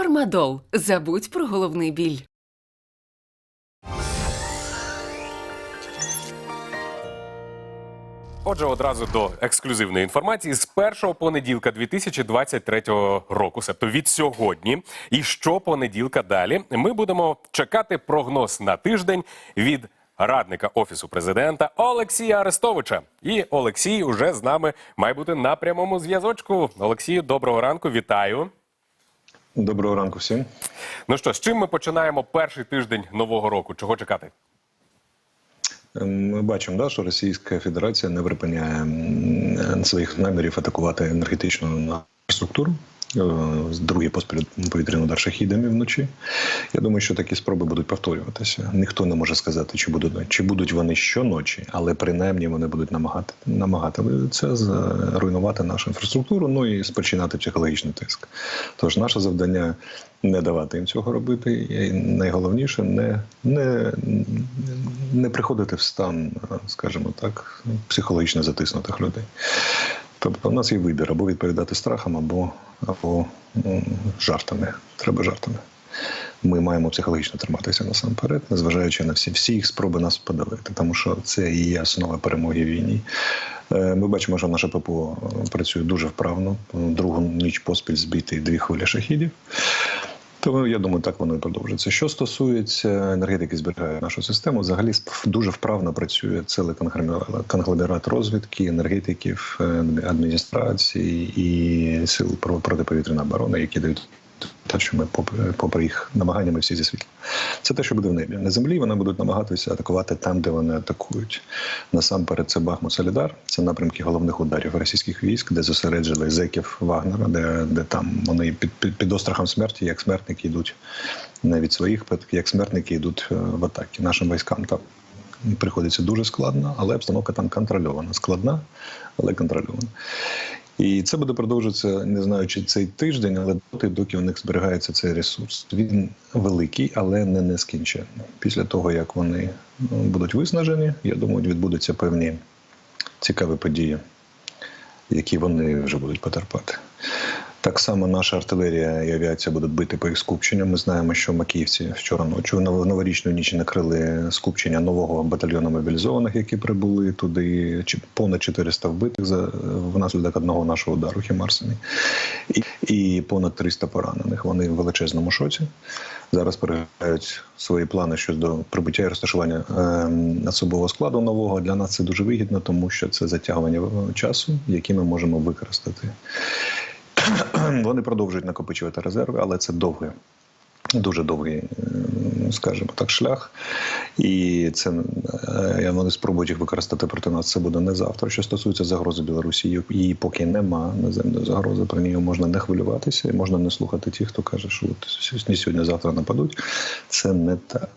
Фармадол. Забудь про головний біль. Отже, одразу до ексклюзивної інформації з першого понеділка 2023 року, себто від сьогодні, і щопонеділка далі ми будемо чекати прогноз на тиждень від радника офісу президента Олексія Арестовича. І Олексій уже з нами має бути на прямому зв'язочку. Олексію, доброго ранку, вітаю. Доброго ранку всім. Ну що, з чим ми починаємо перший тиждень нового року? Чого чекати? Ем, Ми бачимо, да, що Російська Федерація не припиняє своїх намірів атакувати енергетичну інфраструктуру. Е, Другий поспіль повітряний удар шахідами вночі. Я думаю, що такі спроби будуть повторюватися. Ніхто не може сказати, чи будуть чи будуть вони щоночі, але принаймні вони будуть намагати намагати це зруйнувати нашу інфраструктуру, ну і спочинати психологічний тиск. Тож наше завдання не давати їм цього робити. І найголовніше не, не, не приходити в стан, скажімо так, психологічно затиснутих людей. Тобто в нас є вибір або відповідати страхом, або, або жартами. Треба жартами. Ми маємо психологічно триматися насамперед, незважаючи на всі, всі їх спроби нас подавити, тому що це і є основа перемоги в війні. Е, Ми бачимо, що наше ППО працює дуже вправно. Другу ніч поспіль збити дві хвилі шахідів. Тому я думаю, так воно і продовжиться. Що стосується енергетики, зберігає нашу систему. Взагалі дуже вправно працює цілий конгломерат- розвідки, енергетиків, е, адміністрації і сил про- протиповітряної оборони, які дають те, що ми попри, їх намагання, ми всі зі світла. Це те, що буде в небі. На землі вони будуть намагатися атакувати там, де вони атакують. Насамперед, це Бахмут Солідар, це напрямки головних ударів російських військ, де зосереджили зеків Вагнера, де, де там вони під, під, під острахом смерті, як смертники йдуть не від своїх, як смертники йдуть е, в атаки. Нашим військам там приходиться дуже складно, але обстановка там контрольована. Складна, але контрольована. І це буде продовжуватися, не знаю, чи цей тиждень, але доти, доки у них зберігається цей ресурс. Він великий, але не нескінченний. Після того, як вони ну, будуть виснажені, я думаю, відбудуться певні цікаві події, які вони вже будуть потерпати. Так само наша артилерія і авіація будуть бити по їх скупченням. Ми знаємо, що макіївці вчора ночі в новорічну ніч накрили скупчення нового батальйону мобілізованих, які прибули туди. Чи- Понад 400 вбитих за внаслідок одного нашого удару Хімарсами. І, і понад 300 поранених. Вони в величезному шоці. Зараз переглядають свої плани щодо прибуття і розташування е, особового складу нового. Для нас це дуже вигідно, тому що це затягування часу, який ми можемо використати. Вони продовжують накопичувати резерви, але це довге. Дуже довгий, скажімо так, шлях, і це е, вони спробують їх використати проти нас. Це буде не завтра. Що стосується загрози Білорусі, її поки нема наземної загрози. Про неї можна не хвилюватися і можна не слухати тих, хто каже, що от не сьогодні, завтра нападуть. Це не так.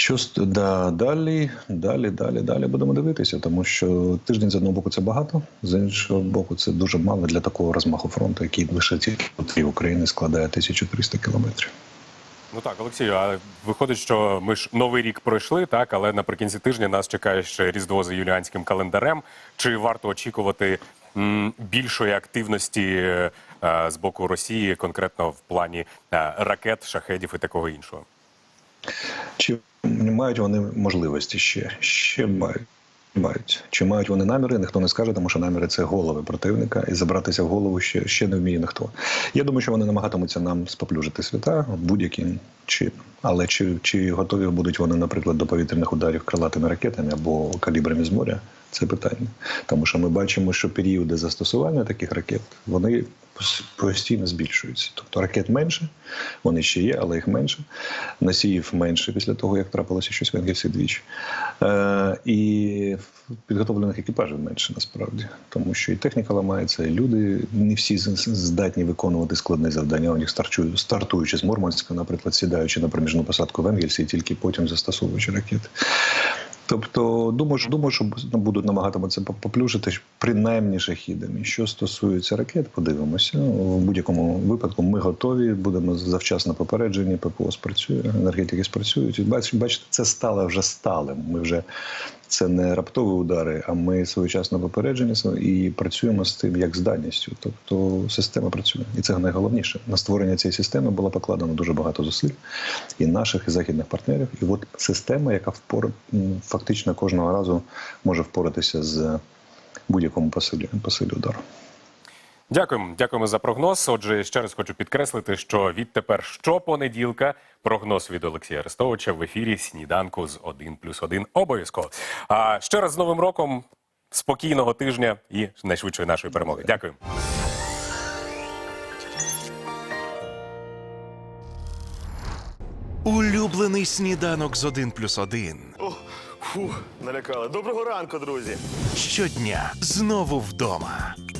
Що да, далі, далі, далі, далі будемо дивитися, тому що тиждень з одного боку це багато, з іншого боку, це дуже мало для такого розмаху фронту, який лише тільки України складає 1300 кілометрів. Ну так, Олексію, а виходить, що ми ж новий рік пройшли, так, але наприкінці тижня нас чекає ще Різдво за юліанським календарем. Чи варто очікувати м, більшої активності е, з боку Росії, конкретно в плані е, ракет, шахедів і такого іншого? Чи мають вони можливості ще? Ще мають. Мають. Чи мають вони наміри, ніхто не скаже, тому що наміри це голови противника, і забратися в голову ще, ще не вміє ніхто. Я думаю, що вони намагатимуться нам споплюжити свята будь-яким чином. Але чи, чи готові будуть вони, наприклад, до повітряних ударів крилатими ракетами або калібрами з моря? Це питання. Тому що ми бачимо, що періоди застосування таких ракет вони постійно збільшуються. Тобто ракет менше, вони ще є, але їх менше. Носіїв менше після того, як трапилося щось в Енгельсі двічі. Е, і підготовлених екіпажів менше насправді, тому що і техніка ламається, і люди не всі здатні виконувати складне завдання. У них стартуючи з Мурманська, наприклад, сідаючи на проміжну посадку в Енгельсі, і тільки потім застосовуючи ракети. Тобто, думаю, думаю, що будуть намагатимуться поплюжити принаймні шахідами. Що стосується ракет, подивимося. В будь-якому випадку ми готові, будемо завчасно попереджені. ППО спрацює, енергетики спрацюють. Бачите, це стало вже сталим. Ми вже це не раптові удари, а ми своєчасно попереджені і працюємо з тим як з даністю. Тобто система працює, і це найголовніше. На створення цієї системи було покладено дуже багато зусиль і наших, і західних партнерів. І от система, яка впор фактично кожного разу може впоратися з будь-якому посилі, посилі удару. Дякуємо, дякуємо за прогноз. Отже, ще раз хочу підкреслити, що відтепер щопонеділка прогноз від Олексія Арестовича в ефірі сніданку з 1 плюс 1 обов'язково. А ще раз з Новим роком, спокійного тижня і найшвидшої нашої перемоги. Дякую. Улюблений сніданок з 1 плюс 1. О, фух, налякали. Доброго ранку, друзі. Щодня знову вдома.